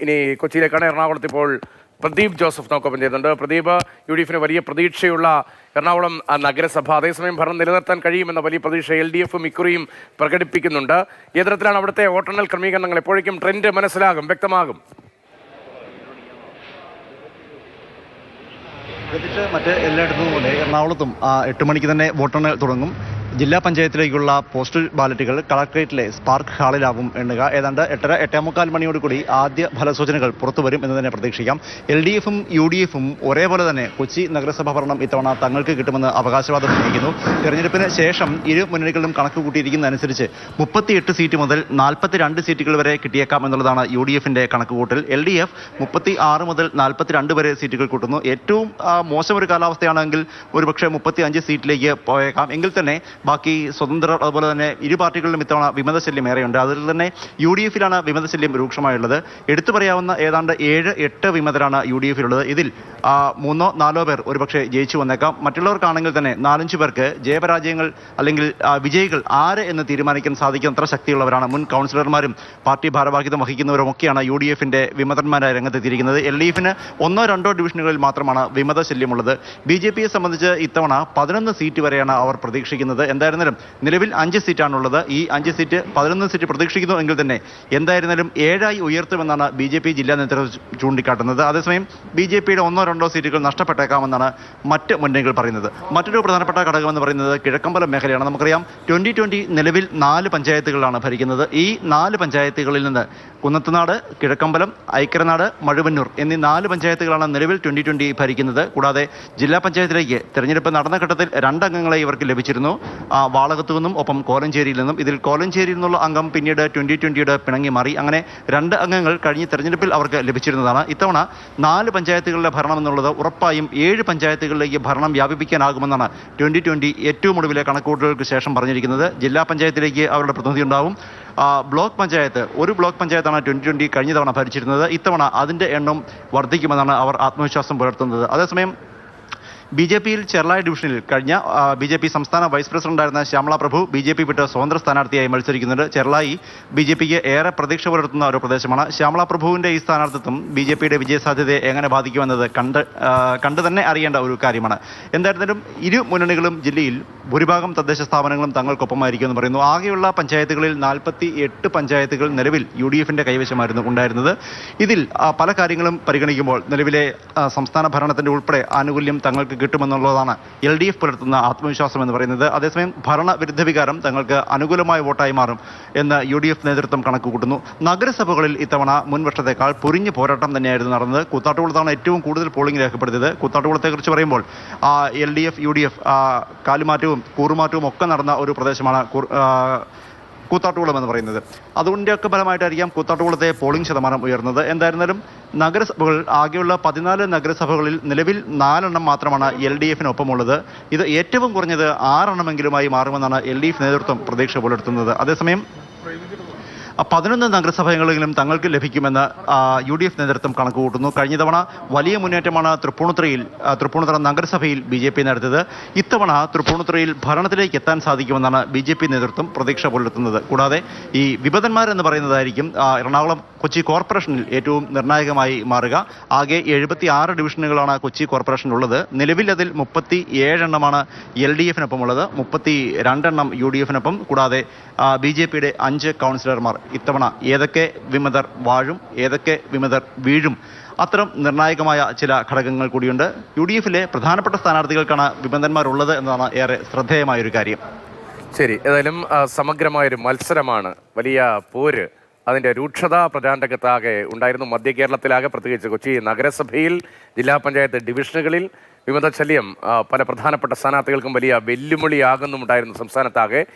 ഇനി കൊച്ചിയിലേക്കാണ് എറണാകുളത്ത് ഇപ്പോൾ പ്രദീപ് ജോസഫ് നോക്കൊപ്പം ചെയ്യുന്നുണ്ട് പ്രദീപ് യു ഡി എഫിന് വലിയ പ്രതീക്ഷയുള്ള എറണാകുളം നഗരസഭ. അതേസമയം ഭരണം നിലനിർത്താൻ കഴിയുമെന്ന വലിയ പ്രതീക്ഷ എൽ ഡി എഫും ഇക്കുറിയും പ്രകടിപ്പിക്കുന്നുണ്ട്. ഏത് തരത്തിലാണ് അവിടുത്തെ വോട്ടെണ്ണൽ ക്രമീകരണങ്ങൾ? എപ്പോഴേക്കും ട്രെൻഡ് മനസ്സിലാകും വ്യക്തമാകും. മറ്റ് എല്ലായിടത്തും പോലെ എറണാകുളത്തും എട്ട് മണിക്ക് തന്നെ വോട്ടെണ്ണൽ തുടങ്ങും. ജില്ലാ പഞ്ചായത്തിലേക്കുള്ള പോസ്റ്റൽ ബാലറ്റുകൾ കളക്ട്രേറ്റിലെ സ്പാർക്ക് ഹാളിലാവും എണ്ണുക. ഏതാണ്ട് എട്ടര എട്ടേമുക്കാൽ മണിയോടുകൂടി ആദ്യ ഫലസൂചനകൾ പുറത്തു വരും എന്ന് തന്നെ പ്രതീക്ഷിക്കാം. എൽ ഡി എഫും യു ഡി എഫും ഒരേപോലെ തന്നെ കൊച്ചി നഗരസഭ ഭരണം ഇത്തവണ തങ്ങൾക്ക് കിട്ടുമെന്ന് അവകാശവാദം ഉന്നയിക്കുന്നു. തെരഞ്ഞെടുപ്പിന് ശേഷം ഇരു മുന്നണികളിലും കണക്ക് കൂട്ടിയിരിക്കുന്നതനുസരിച്ച് മുപ്പത്തിയെട്ട് സീറ്റ് മുതൽ നാൽപ്പത്തിരണ്ട് സീറ്റുകൾ വരെ കിട്ടിയേക്കാം എന്നുള്ളതാണ് യു ഡി എഫിന്റെ കണക്കുകൂട്ടൽ. എൽ ഡി എഫ് മുപ്പത്തി ആറ് മുതൽ നാൽപ്പത്തിരണ്ട് വരെ സീറ്റുകൾ കൂട്ടുന്നു. ഏറ്റവും മോശം ഒരു കാലാവസ്ഥയാണെങ്കിൽ ഒരുപക്ഷെ മുപ്പത്തി അഞ്ച് സീറ്റിലേക്ക് പോയേക്കാം. എങ്കിൽ തന്നെ ബാക്കി സ്വതന്ത്രർ അതുപോലെ തന്നെ ഇരു പാർട്ടികളിലും ഇത്തവണ വിമതശല്യം ഏറെയുണ്ട്. അതിൽ തന്നെ യു ഡി എഫിലാണ് വിമതശല്യം രൂക്ഷമായുള്ളത്. എടുത്തു പറയാവുന്ന ഏതാണ്ട് ഏഴ് എട്ട് വിമതരാണ് യു ഡി എഫിലുള്ളത് ഇതിൽ മൂന്നോ നാലോ പേർ ഒരുപക്ഷെ ജയിച്ചു വന്നേക്കാം. മറ്റുള്ളവർക്കാണെങ്കിൽ തന്നെ നാലഞ്ച് പേർക്ക് ജയപരാജയങ്ങൾ അല്ലെങ്കിൽ വിജയികൾ ആര് എന്ന് തീരുമാനിക്കാൻ സാധിക്കുന്നത്ര ശക്തിയുള്ളവരാണ്. മുൻ കൗൺസിലർമാരും പാർട്ടി ഭാരവാഹിത്വം വഹിക്കുന്നവരും ഒക്കെയാണ് യു ഡി എഫിന്റെ വിമതന്മാരായി രംഗത്തെത്തിയിരിക്കുന്നത്. എൽ ഡി എഫിന് ഒന്നോ രണ്ടോ ഡിവിഷനുകളിൽ മാത്രമാണ് വിമത ശല്യമുള്ളത് ബി ജെ പിയെ സംബന്ധിച്ച് ഇത്തവണ പതിനൊന്ന് സീറ്റ് വരെയാണ് അവർ പ്രതീക്ഷിക്കുന്നത്. എന്തായിരുന്നാലും നിലവിൽ അഞ്ച് സീറ്റാണുള്ളത്. ഈ അഞ്ച് സീറ്റ് പതിനൊന്ന് സീറ്റ് പ്രതീക്ഷിക്കുന്നു എങ്കിൽ തന്നെ എന്തായിരുന്നാലും ഏഴായി ഉയർത്തുമെന്നാണ് ബി ജെ പി ജില്ലാ നേതൃത്വം ചൂണ്ടിക്കാട്ടുന്നത്. അതേസമയം ബി ജെ പിയുടെ ഒന്നോ രണ്ടോ സീറ്റുകൾ നഷ്ടപ്പെട്ടേക്കാമെന്നാണ് മറ്റ് മുന്നണികൾ പറയുന്നത്. മറ്റൊരു പ്രധാനപ്പെട്ട ഘടകമെന്ന് പറയുന്നത് കിഴക്കമ്പലം മേഖലയാണ്. നമുക്കറിയാം ട്വന്റി ട്വന്റി നിലവിൽ നാല് പഞ്ചായത്തുകളാണ് ഭരിക്കുന്നത്. ഈ നാല് പഞ്ചായത്തുകളിൽ നിന്ന് കുന്നത്തുനാട് കിഴക്കമ്പലം ഐക്കരനാട് മഴുവന്നൂർ എന്നീ നാല് പഞ്ചായത്തുകളാണ് നിലവിൽ ട്വന്റി ട്വന്റി ഭരിക്കുന്നത്. കൂടാതെ ജില്ലാ പഞ്ചായത്തിലേക്ക് തെരഞ്ഞെടുപ്പ് നടന്ന ഘട്ടത്തിൽ രണ്ടംഗങ്ങളെ ഇവർക്ക് ലഭിച്ചിരുന്നു. വാളകത്തു നിന്നും ഒപ്പം കോലഞ്ചേരിയിൽ നിന്നും. ഇതിൽ കോലഞ്ചേരിയിൽ നിന്നുള്ള അംഗം പിന്നീട് ട്വന്റി ട്വന്റിയുടെ പിണങ്ങി മാറി അങ്ങനെ രണ്ട് അംഗങ്ങൾ കഴിഞ്ഞ തെരഞ്ഞെടുപ്പിൽ അവർക്ക് ലഭിച്ചിരുന്നതാണ്. ഇത്തവണ നാല് പഞ്ചായത്തുകളിലെ ഭരണം എന്നുള്ളത് ഉറപ്പായും ഏഴ് പഞ്ചായത്തുകളിലേക്ക് ഭരണം വ്യാപിപ്പിക്കാനാകുമെന്നാണ് ട്വന്റി ട്വന്റി ഏറ്റവും ഒടുവിലെ കണക്കുകൂട്ടലുകൾക്ക് ശേഷം പറഞ്ഞിരിക്കുന്നത്. ജില്ലാ പഞ്ചായത്തിലേക്ക് അവരുടെ പ്രതിനിധി ഉണ്ടാവും. ബ്ലോക്ക് പഞ്ചായത്ത് ഒരു ബ്ലോക്ക് പഞ്ചായത്താണ് ട്വന്റി ട്വന്റി കഴിഞ്ഞ തവണ ഭരിച്ചിരുന്നത്. ഇത്തവണ അതിന്റെ എണ്ണം വർദ്ധിക്കുമെന്നാണ് അവർ ആത്മവിശ്വാസം പുലർത്തുന്നത്. അതേസമയം ബി ജെ പിയിൽ ചെർലായ ഡിവിഷനിൽ കഴിഞ്ഞ ബി ജെ പി സംസ്ഥാന വൈസ് പ്രസിഡന്റായിരുന്ന Shyamala Prabhu B J P വിട്ട് സ്വതന്ത്ര സ്ഥാനാർത്ഥിയായി മത്സരിക്കുന്നുണ്ട്. ചെർലായി ബി ജെ പിക്ക് ഏറെ പ്രതീക്ഷ പുലർത്തുന്ന ഒരു പ്രദേശമാണ്. ശ്യാമള പ്രഭുവിന്റെ ഈ സ്ഥാനാർത്ഥിത്വം ബി ജെ പിയുടെ വിജയസാധ്യതയെ എങ്ങനെ ബാധിക്കുമെന്നത് കണ്ട് കണ്ടു തന്നെ അറിയേണ്ട ഒരു കാര്യമാണ്. എന്തായിരുന്നാലും ഇരു മുന്നണികളും ജില്ലയിൽ ഭൂരിഭാഗം തദ്ദേശ സ്ഥാപനങ്ങളും തങ്ങൾക്കൊപ്പമായിരിക്കും എന്ന് പറയുന്നു. ആകെയുള്ള പഞ്ചായത്തുകളിൽ നാൽപ്പത്തി എട്ട് പഞ്ചായത്തുകൾ നിലവിൽ യു ഡി എഫിന്റെ കൈവശമായിരുന്നു ഉണ്ടായിരുന്നത്. ഇതിൽ പല കാര്യങ്ങളും പരിഗണിക്കുമ്പോൾ നിലവിലെ സംസ്ഥാന ഭരണത്തിന്റെ ഉൾപ്പെടെ ആനുകൂല്യം തങ്ങൾക്ക് കിട്ടുമെന്നുള്ളതാണ് എൽ ഡി എഫ് പുലർത്തുന്ന ആത്മവിശ്വാസം എന്ന് പറയുന്നത്. അതേസമയം ഭരണവിരുദ്ധ വികാരം തങ്ങൾക്ക് അനുകൂലമായ വോട്ടായി മാറും എന്ന് യു ഡി എഫ് നേതൃത്വം കണക്കുകൂട്ടുന്നു. നഗരസഭകളിൽ ഇത്തവണ മുൻ പൊരിഞ്ഞ് പൊരിഞ്ഞ പോരാട്ടം തന്നെയായിരുന്നു നടന്നത്. കൂത്താട്ടുകുളത്താണ് ഏറ്റവും കൂടുതൽ പോളിംഗ് രേഖപ്പെടുത്തിയത്. കൂത്താട്ടുകുളത്തെക്കുറിച്ച് പറയുമ്പോൾ L D F U D F കാലുമാറ്റവും കൂറുമാറ്റവും ഒക്കെ നടന്ന ഒരു പ്രദേശമാണ് കൂത്താട്ടുകുളം എന്ന് പറയുന്നത്. അതുകൊണ്ടൊക്കെ ഫലമായിട്ടായിരിക്കാം കൂത്താട്ടുകുളത്തെ പോളിംഗ് ശതമാനം ഉയർന്നത്. എന്തായിരുന്നാലും നഗരസഭകൾ ആകെയുള്ള പതിനാല് നഗരസഭകളിൽ നിലവിൽ നാലെണ്ണം മാത്രമാണ് എൽ ഡി എഫിനൊപ്പമുള്ളത്. ഇത് ഏറ്റവും കുറഞ്ഞത് ആറെണ്ണമെങ്കിലുമായി മാറുമെന്നാണ് എൽ ഡി എഫ് നേതൃത്വം പ്രതീക്ഷ പുലർത്തുന്നത്. അതേസമയം പതിനൊന്ന് നഗരസഭകളിലും തങ്ങൾക്ക് ലഭിക്കുമെന്ന് യു ഡി എഫ് നേതൃത്വം കണക്കുകൂട്ടുന്നു. കഴിഞ്ഞ തവണ വലിയ മുന്നേറ്റമാണ് തൃപ്പൂണിത്തുറയിൽ തൃപ്പൂണിത്തുറ നഗരസഭയിൽ ബി ജെ പി നടത്തിയത്. ഇത്തവണ തൃപ്പൂണിത്തുറയിൽ ഭരണത്തിലേക്ക് എത്താൻ സാധിക്കുമെന്നാണ് ബി ജെ പി നേതൃത്വം പ്രതീക്ഷ പുലർത്തുന്നത്. കൂടാതെ ഈ വിപതന്മാരെന്ന് പറയുന്നതായിരിക്കും എറണാകുളം കൊച്ചി കോർപ്പറേഷനിൽ ഏറ്റവും നിർണായകമായി മാറുക. ആകെ എഴുപത്തി ആറ് ഡിവിഷനുകളാണ് കൊച്ചി കോർപ്പറേഷനിലുള്ളത്. നിലവിൽ അതിൽ മുപ്പത്തി ഏഴെണ്ണമാണ് എൽ ഡി എഫിനൊപ്പമുള്ളത്. മുപ്പത്തി രണ്ടെണ്ണം യു ഡി എഫിനൊപ്പം. കൂടാതെ ബി ജെ പിയുടെ അഞ്ച് കൗൺസിലർമാർ ഇത്തവണ ഏതൊക്കെ വിമതർ വാഴും ഏതൊക്കെ വിമതർ വീഴും. അത്തരം നിർണായകമായ ചില ഘടകങ്ങൾ കൂടിയുണ്ട്. യു ഡി എഫിലെ പ്രധാനപ്പെട്ട സ്ഥാനാർത്ഥികൾക്കാണ് വിമതന്മാരുള്ളത് എന്നതാണ് ഏറെ ശ്രദ്ധേയമായൊരു കാര്യം. ശരി. ഏതായാലും സമഗ്രമായൊരു മത്സരമാണ്. വലിയ പോര് അതിന്റെ രൂക്ഷത പ്രചാരണരംഗത്താകെ ഉണ്ടായിരുന്നു. മധ്യ കേരളത്തിലാകെ പ്രത്യേകിച്ച് കൊച്ചി നഗരസഭയിൽ ജില്ലാ പഞ്ചായത്ത് ഡിവിഷനുകളിൽ വിമതശല്യം പല പ്രധാനപ്പെട്ട സ്ഥാനാർത്ഥികൾക്കും വലിയ വെല്ലുവിളിയാകുന്നുമുണ്ടായിരുന്നു സംസ്ഥാനത്താകെ.